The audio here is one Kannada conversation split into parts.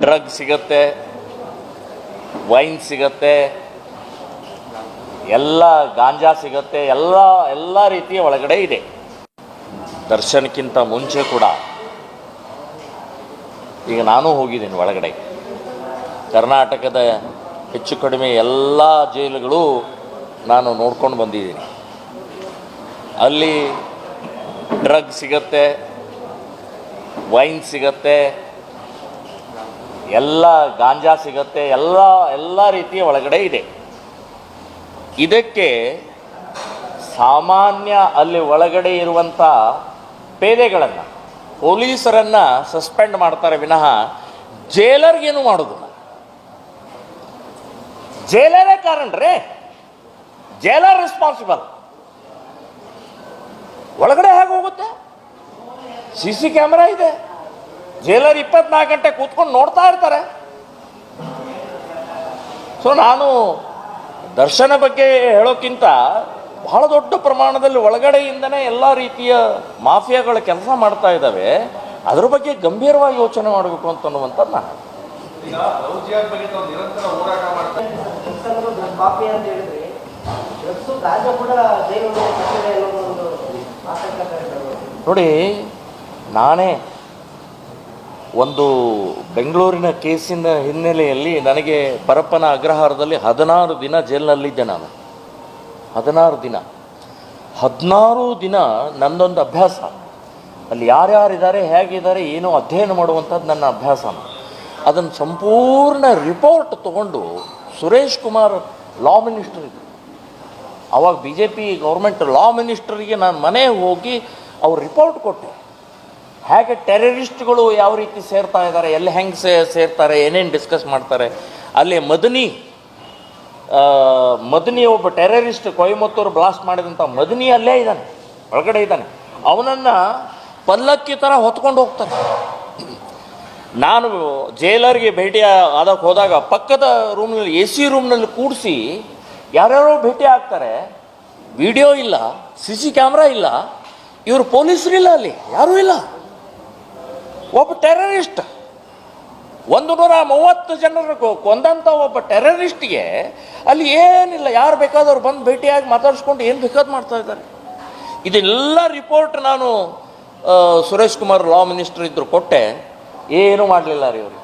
ಡ್ರಗ್ ಸಿಗತ್ತೆ, ವೈನ್ ಸಿಗತ್ತೆ, ಎಲ್ಲ ಗಾಂಜಾ ಸಿಗತ್ತೆ, ಎಲ್ಲ ಎಲ್ಲ ರೀತಿಯ ಒಳಗಡೆ ಇದೆ. ದರ್ಶನಕ್ಕಿಂತ ಮುಂಚೆ ಕೂಡ. ಈಗ ನಾನು ಹೋಗಿದ್ದೀನಿ ಒಳಗಡೆ. ಕರ್ನಾಟಕದ ಹೆಚ್ಚು ಕಡಿಮೆ ಎಲ್ಲ ಜೈಲುಗಳು ನಾನು ನೋಡ್ಕೊಂಡು ಬಂದಿದ್ದೀನಿ. ಅಲ್ಲಿ ಡ್ರಗ್ ಸಿಗತ್ತೆ, ವೈನ್ ಸಿಗತ್ತೆ ಎಲ್ಲ ಗಾಂಜಾ ಸಿಗುತ್ತೆ, ಎಲ್ಲ ಎಲ್ಲ ರೀತಿಯ ಒಳಗಡೆ ಇದೆ. ಇದಕ್ಕೆ ಸಾಮಾನ್ಯ ಅಲ್ಲಿ ಒಳಗಡೆ ಇರುವಂಥ ಪೇದೆಗಳನ್ನು, ಪೊಲೀಸರನ್ನು ಸಸ್ಪೆಂಡ್ ಮಾಡ್ತಾರೆ ವಿನಃ ಜೇಲರ್ಗೇನು ಮಾಡೋದಿಲ್ಲ. ಜೈಲರೇ ಕಾರಣ ರೀ, ಜೈಲರ್ ರೆಸ್ಪಾನ್ಸಿಬಲ್ ಒಳಗಡೆ ಹೇಗೆ ಹೋಗುತ್ತೆ? ಸಿ ಸಿ ಕ್ಯಾಮ್ರಾ ಇದೆ. ಜೈಲರ್ ಇಪ್ಪತ್ನಾಲ್ಕು ಗಂಟೆ ಕೂತ್ಕೊಂಡು ನೋಡ್ತಾ ಇರ್ತಾರೆ. ಸೊ ನಾನು ದರ್ಶನ ಬಗ್ಗೆ ಹೇಳೋಕ್ಕಿಂತ ಬಹಳ ದೊಡ್ಡ ಪ್ರಮಾಣದಲ್ಲಿ ಒಳಗಡೆಯಿಂದನೇ ಎಲ್ಲ ರೀತಿಯ ಮಾಫಿಯಾಗಳು ಕೆಲಸ ಮಾಡ್ತಾ ಇದ್ದಾವೆ. ಅದ್ರ ಬಗ್ಗೆ ಗಂಭೀರವಾಗಿ ಯೋಚನೆ ಮಾಡಬೇಕು ಅಂತ ಅನ್ನುವಂಥದ್ದು ನಾನು ನೋಡಿ ನಾನೇ ಒಂದು ಬೆಂಗಳೂರಿನ ಕೇಸಿನ ಹಿನ್ನೆಲೆಯಲ್ಲಿ ನನಗೆ ಪರಪ್ಪನ ಅಗ್ರಹಾರದಲ್ಲಿ ಹದಿನಾರು ದಿನ ಜೈಲಿನಲ್ಲಿದ್ದೆ ನಾನು. ಹದಿನಾರು ದಿನ. ಹದಿನಾರು ದಿನ ನನ್ನೊಂದು ಅಭ್ಯಾಸ. ಅಲ್ಲಿ ಯಾರ್ಯಾರಿದ್ದಾರೆ, ಹೇಗಿದ್ದಾರೆ, ಏನೋ ಅಧ್ಯಯನ ಮಾಡುವಂಥದ್ದು ನನ್ನ ಅಭ್ಯಾಸ ಅದನ್ನು ಸಂಪೂರ್ಣ ರಿಪೋರ್ಟ್ ತಗೊಂಡು ಸುರೇಶ್ ಕುಮಾರ್ ಲಾ ಮಿನಿಸ್ಟರ್ ಅವಾಗ B J P government law ಮಿನಿಸ್ಟರಿಗೆ ನಾನು ಮನೆಗೆ ಹೋಗಿ ಅವ್ರು ರಿಪೋರ್ಟ್ ಕೊಟ್ಟೆ. ಹೇಗೆ ಟೆರರಿಸ್ಟ್ಗಳು ಯಾವ ರೀತಿ ಸೇರ್ತಾ ಇದ್ದಾರೆ, ಎಲ್ಲಿ ಹೆಂಗೆ ಸೇ, ಸೇರ್ತಾರೆ, ಏನೇನು ಡಿಸ್ಕಸ್ ಮಾಡ್ತಾರೆ, ಅಲ್ಲಿ ಮದನಿ ಮದನಿ ಒಬ್ಬ ಟೆರರಿಸ್ಟ್ ಕೊಯಮತ್ತೂರು ಬ್ಲಾಸ್ಟ್ ಮಾಡಿದಂಥ ಮದನಿ ಅಲ್ಲೇ ಇದ್ದಾನೆ, ಒಳಗಡೆ ಇದ್ದಾನೆ. ಅವನನ್ನು ಪಲ್ಲಕ್ಕಿ ಥರ ಹೊತ್ಕೊಂಡು ಹೋಗ್ತಾನೆ. ನಾನು ಜೈಲರ್ಗೆ ಭೇಟಿ ಆದಕ್ಕೆ ಹೋದಾಗ ಪಕ್ಕದ ರೂಮ್ನಲ್ಲಿ ಎ ಸಿ ರೂಮ್ನಲ್ಲಿ ಕೂಡಿಸಿ ಯಾರ್ಯಾರೋ ಭೇಟಿ ಆಗ್ತಾರೆ. ವಿಡಿಯೋ ಇಲ್ಲ, ಸಿ ಸಿ ಕ್ಯಾಮ್ರಾ ಇಲ್ಲ, ಇವರು ಪೊಲೀಸರಿಲ್ಲ ಅಲ್ಲಿ, ಯಾರೂ ಇಲ್ಲ. ಒಬ್ಬ ಟೆರರಿಸ್ಟ್ ಒಂದು ನೂರ ಮೂವತ್ತು ಜನರು ಕೊಂದಂಥ ಒಬ್ಬ ಟೆರರಿಸ್ಟ್ಗೆ ಅಲ್ಲಿ ಏನಿಲ್ಲ, ಯಾರು ಬೇಕಾದವ್ರು ಬಂದು ಭೇಟಿಯಾಗಿ ಮಾತಾಡಿಸ್ಕೊಂಡು ಏನು ಬೇಕಾದ್ ಮಾಡ್ತಾ ಇದ್ದಾರೆ. ಇದೆಲ್ಲ ರಿಪೋರ್ಟ್ ನಾನು ಸುರೇಶ್ ಕುಮಾರ್ ಲಾ ಮಿನಿಸ್ಟರ್ ಇದ್ರು ಕೊಟ್ಟೆ. ಏನೂ ಮಾಡಲಿಲ್ಲ ರೀ ಇವರು.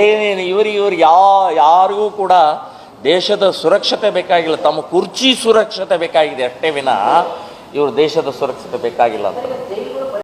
ಏನೇನು ಇವರು, ಇವ್ರು ಯಾ, ಯಾರಿಗೂ ಕೂಡ ದೇಶದ ಸುರಕ್ಷತೆ ಬೇಕಾಗಿಲ್ಲ. ತಮ್ಮ ಕುರ್ಚಿ ಸುರಕ್ಷತೆ ಬೇಕಾಗಿದೆ ಅಷ್ಟೇ ವಿನ ಇವರು ದೇಶದ ಸುರಕ್ಷತೆ ಬೇಕಾಗಿಲ್ಲ ಅಂತ.